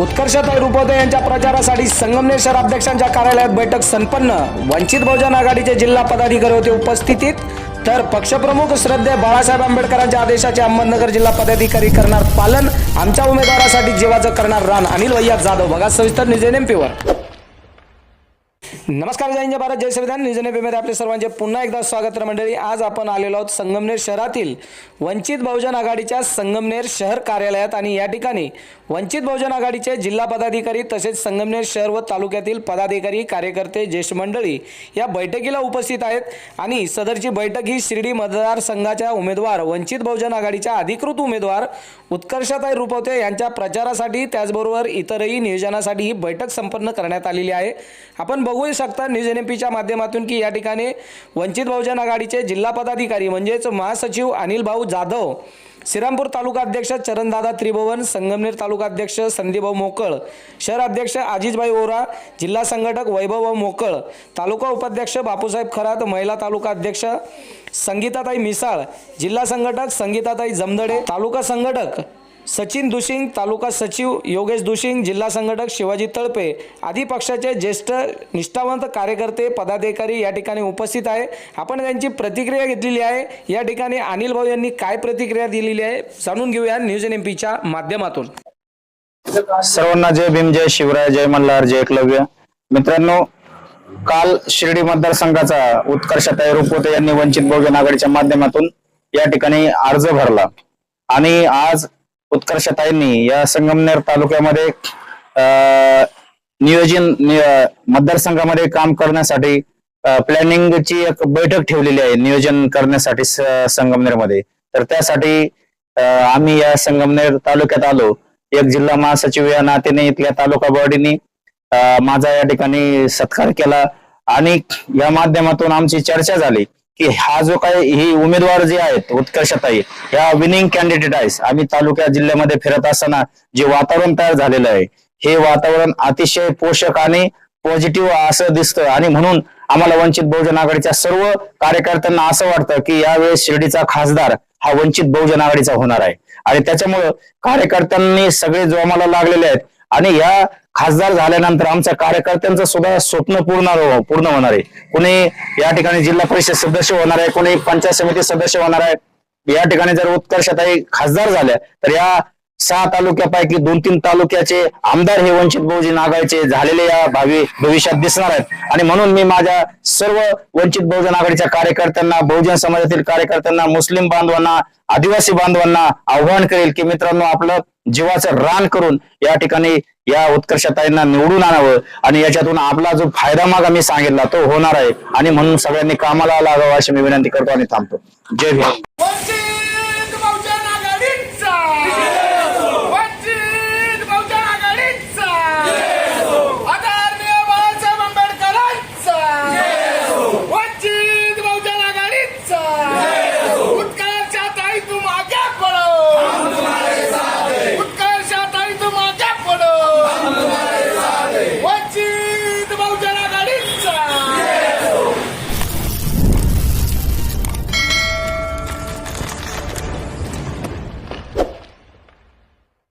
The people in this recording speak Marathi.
उत्कर्षताई रुपवते यांच्या प्रचारासाठी संगमनेर शहर अध्यक्षांच्या कार्यालयात बैठक संपन्न. वंचित बहुजन आघाडीचे जिल्हा पदाधिकारी होते उपस्थितीत तर पक्षप्रमुख श्रद्धे बाळासाहेब आंबेडकरांच्या आदेशाचे अहमदनगर जिल्हा पदाधिकारी करणार पालन आमच्या उमेदवारासाठी जीवाचं करणार रान. अनिल वैया जाधव बघा सविस्तर निजे नेमपीवर नमस्कार जय हिंद भारत जय संविधान. न्यूजमध्ये आपले सर्वांचे पुन्हा एकदा स्वागत मंडळी आज आपण आलेलो आहोत संगमनेर शहरातील वंचित बहुजन आघाडीच्या संगमनेर शहर कार्यालयात आणि या ठिकाणी वंचित बहुजन आघाडीचे जिल्हा पदाधिकारी तसेच संगमनेर शहर व तालुक्यातील पदाधिकारी कार्यकर्ते ज्येष्ठ मंडळी या बैठकीला उपस्थित आहेत आणि सदरची बैठक ही शिर्डी मतदारसंघाच्या उमेदवार वंचित बहुजन आघाडीच्या अधिकृत उमेदवार उत्कर्षताई रुपवते. यांच्या प्रचारासाठी त्याचबरोबर इतरही नियोजनासाठी ही बैठक संपन्न करण्यात आलेली आहे. आपण बघू शकता न्यूज एन एम पीच्या माध्यमातून की या ठिकाणी वंचित बहुजन आघाडीचे जिल्हा पदाधिकारी म्हणजेच महासचिव अनिल भाऊ जाधव श्रीरामपूर तालुका अध्यक्ष चरणदादा त्रिभुवन संगमनेर तालुका अध्यक्ष संदीपभाऊ मोकळ शहर अध्यक्ष आजीजबाई ओरा जिल्हा संघटक वैभवभाऊ मोकळ तालुका उपाध्यक्ष बापूसाहेब खरात महिला तालुका अध्यक्ष संगीताताई मिसाळ जिल्हा संघटक संगीताताई जमदडे तालुका संघटक सचिन दुशिंग तालुका सचिव योगेश दुशिंग जिल्हा संघटक शिवाजी तळपे आदी पक्षाचे ज्येष्ठ निष्ठावंत कार्यकर्ते पदाधिकारी या ठिकाणी उपस्थित आहे. आपण त्यांची प्रतिक्रिया घेतलेली आहे. या ठिकाणी अनिल भाऊ यांनी काय प्रतिक्रिया दिलेली आहे जाणून घेऊया न्यूज एन एम पीच्या माध्यमातून. सर्वांना जय भीम जय शिवराय जय मल्हार जय एकलव्य. मित्रांनो काल शिर्डी मतदारसंघाचा उत्कर्षताई रुपवते यांनी वंचित बहुजन आघाडीच्या माध्यमातून या ठिकाणी अर्ज भरला. आणि आज उत्कर्षताईंनी या संगमनेर तालुक्यामध्ये नियोजन मतदारसंघामध्ये काम करण्यासाठी प्लॅनिंगची एक बैठक ठेवलेली आहे नियोजन करण्यासाठी संगमनेरमध्ये. तर त्यासाठी आम्ही या संगमनेर तालुक्यात आलो. एक जिल्हा महासचिव या नात्याने इथल्या तालुका बॉडीनी माझा या ठिकाणी सत्कार केला आणि या माध्यमातून आमची चर्चा झाली. की हा जो काही ही उमेदवार जे आहेत उत्कर्षताई या विनिंग कॅन्डिडेट आहेत. आम्ही तालुक्या जिल्ह्यामध्ये फिरत असताना जे वातावरण तयार झालेलं आहे हे वातावरण अतिशय पोषक आणि पॉझिटिव्ह असं दिसतं. आणि म्हणून आम्हाला वंचित बहुजन आघाडीच्या सर्व कार्यकर्त्यांना असं वाटतं की यावेळेस शिर्डीचा खासदार हा वंचित बहुजन आघाडीचा होणार आहे. आणि त्याच्यामुळं कार्यकर्त्यांनी सगळे जो आम्हाला लागलेले आहेत आणि या खासदार झाल्यानंतर आमच्या कार्यकर्त्यांचं सुद्धा स्वप्न पूर्ण हो- पूर्ण होणार आहे. कुणी या ठिकाणी जिल्हा परिषद सदस्य होणार आहे कुणी पंचायत समिती सदस्य होणार आहे. या ठिकाणी जर उत्कर्षताई खासदार झाल्या तर या सहा तालुक्यापैकी दोन तीन तालुक्याचे आमदार हे वंचित बहुजन आघाडीचे झालेले या भावी भविष्यात दिसणार आहेत. आणि म्हणून मी माझ्या सर्व वंचित बहुजन आघाडीच्या कार्यकर्त्यांना बहुजन समाजातील कार्यकर्त्यांना मुस्लिम बांधवांना आदिवासी बांधवांना आव्हान करेल की मित्रांनो आपलं जीवाचं रान करून या ठिकाणी या उत्कर्षताईंना निवडून आणावं आणि याच्यातून आपला जो फायदा मागा मी सांगितला तो होणार आहे. आणि म्हणून सगळ्यांनी कामाला लागावं अशी मी विनंती करतो आणि थांबतो. जय भीम